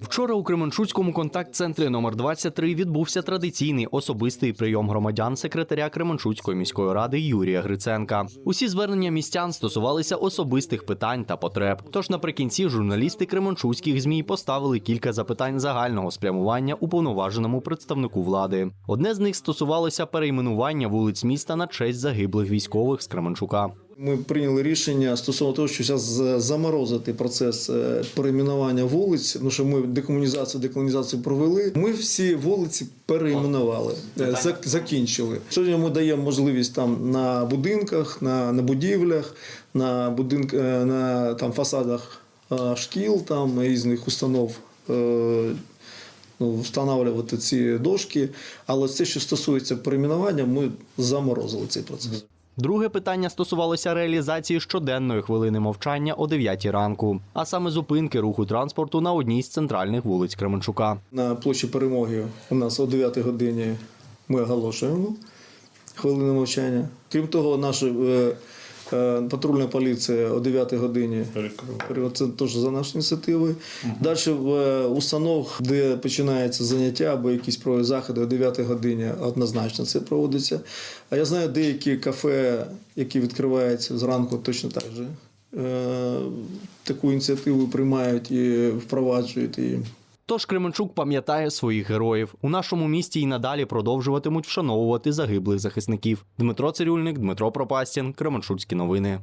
Вчора у Кременчуцькому контакт-центрі номер 23 відбувся традиційний особистий прийом громадян секретаря Кременчуцької міської ради Юрія Гриценка. Усі звернення містян стосувалися особистих питань та потреб. Тож наприкінці журналісти Кременчуцьких змі поставили кілька запитань загального спрямування уповноваженому представнику влади. Одне з них стосувалося перейменування вулиць міста на честь загиблих військових з Кременчука. Ми прийняли рішення стосовно того, що зараз заморозити процес е, перейменування вулиць. Ну що ми декомунізацію, деколонізацію провели. Ми всі вулиці перейменували, е, зак- закінчили. Сьогодні ми даємо можливість там на будинках, на, на будівлях, на будинк, е, на там фасадах шкіл, там різних установ. Ну, встановлювати ці дошки, але все, що стосується перейменування, ми заморозили цей процес. Друге питання стосувалося реалізації щоденної хвилини мовчання о 9 ранку, а саме зупинки руху транспорту на одній з центральних вулиць Кременчука. На площі перемоги у нас о 9 годині ми оголошуємо хвилину мовчання. Крім того, наша е, е, патрульна поліція о 9 годині це теж за наші ініціативи. Далі в е, установ, де починається заняття або якісь проводять заходи о 9 годині, однозначно це проводиться. А я знаю деякі кафе, які відкриваються зранку, точно так же. е, Таку ініціативу приймають і впроваджують і Тож Кременчук пам'ятає своїх героїв. У нашому місті і надалі продовжуватимуть вшановувати загиблих захисників. Дмитро Цирюльник, Дмитро Пропастін, Кременчуцькі новини.